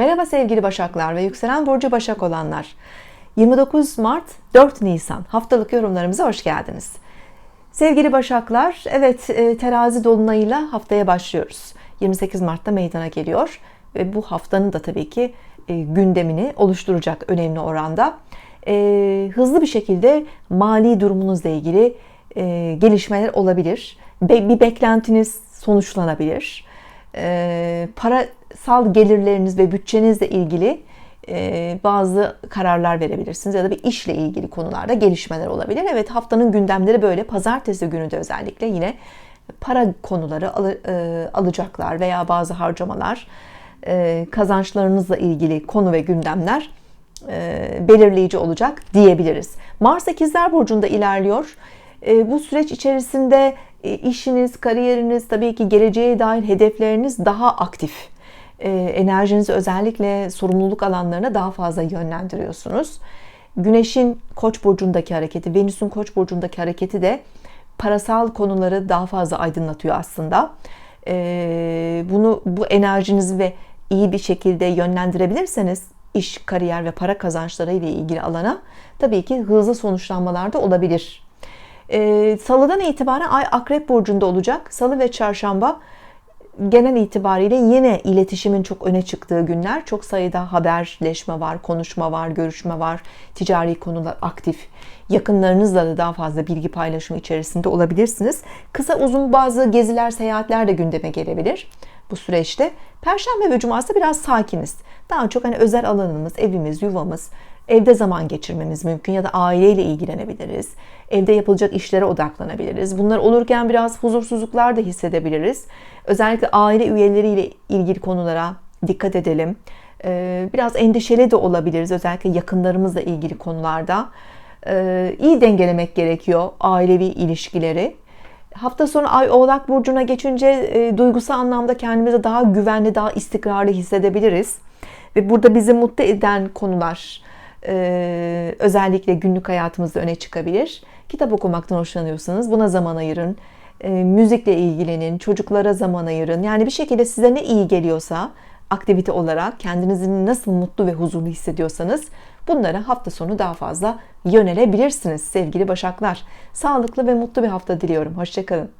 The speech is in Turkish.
Merhaba sevgili Başaklar ve yükselen burcu Başak olanlar. 29 Mart 4 Nisan haftalık yorumlarımıza hoş geldiniz. Sevgili Başaklar, evet e, terazi dolunayıyla haftaya başlıyoruz. 28 Mart'ta meydana geliyor ve bu haftanın da tabii ki e, gündemini oluşturacak önemli oranda. E, hızlı bir şekilde mali durumunuzla ilgili gelişmeler olabilir. Bir beklentiniz sonuçlanabilir. Parasal gelirleriniz ve bütçenizle ilgili bazı kararlar verebilirsiniz ya da bir işle ilgili konularda gelişmeler olabilir. Evet haftanın gündemleri böyle. Pazartesi günü de özellikle yine para konuları alacaklar veya bazı harcamalar kazançlarınızla ilgili konu ve gündemler belirleyici olacak diyebiliriz. Mars 8'ler burcunda ilerliyor. Bu süreç içerisinde işiniz, kariyeriniz, tabii ki geleceğe dair hedefleriniz daha aktif e, enerjinizi özellikle sorumluluk alanlarına daha fazla yönlendiriyorsunuz. Güneşin Koç burcundaki hareketi, Venüs'ün Koç burcundaki hareketi de parasal konuları daha fazla aydınlatıyor aslında. E, bunu bu enerjinizi ve iyi bir şekilde yönlendirebilirseniz iş, kariyer ve para kazançları ile ilgili alana tabii ki hızlı sonuçlanmalar da olabilir. E, Salıdan itibaren Ay Akrep Burcu'nda olacak. Salı ve Çarşamba genel itibariyle yine iletişimin çok öne çıktığı günler. Çok sayıda haberleşme var, konuşma var, görüşme var, ticari konular aktif. Yakınlarınızla da daha fazla bilgi paylaşımı içerisinde olabilirsiniz. Kısa uzun bazı geziler, seyahatler de gündeme gelebilir bu süreçte. Perşembe ve Cuma'sı biraz sakiniz. Daha çok hani özel alanımız, evimiz, yuvamız, evde zaman geçirmemiz mümkün ya da aileyle ilgilenebiliriz. Evde yapılacak işlere odaklanabiliriz. Bunlar olurken biraz huzursuzluklar da hissedebiliriz. Özellikle aile üyeleriyle ilgili konulara dikkat edelim. Ee, biraz endişeli de olabiliriz özellikle yakınlarımızla ilgili konularda. Ee, iyi dengelemek gerekiyor ailevi ilişkileri. Hafta sonu Ay Oğlak Burcu'na geçince e, duygusal anlamda kendimizi daha güvenli, daha istikrarlı hissedebiliriz. Ve burada bizi mutlu eden konular e, özellikle günlük hayatımızda öne çıkabilir. Kitap okumaktan hoşlanıyorsanız buna zaman ayırın. E, müzikle ilgilenin, çocuklara zaman ayırın. Yani bir şekilde size ne iyi geliyorsa aktivite olarak kendinizi nasıl mutlu ve huzurlu hissediyorsanız bunlara hafta sonu daha fazla yönelebilirsiniz sevgili başaklar. Sağlıklı ve mutlu bir hafta diliyorum. Hoşçakalın.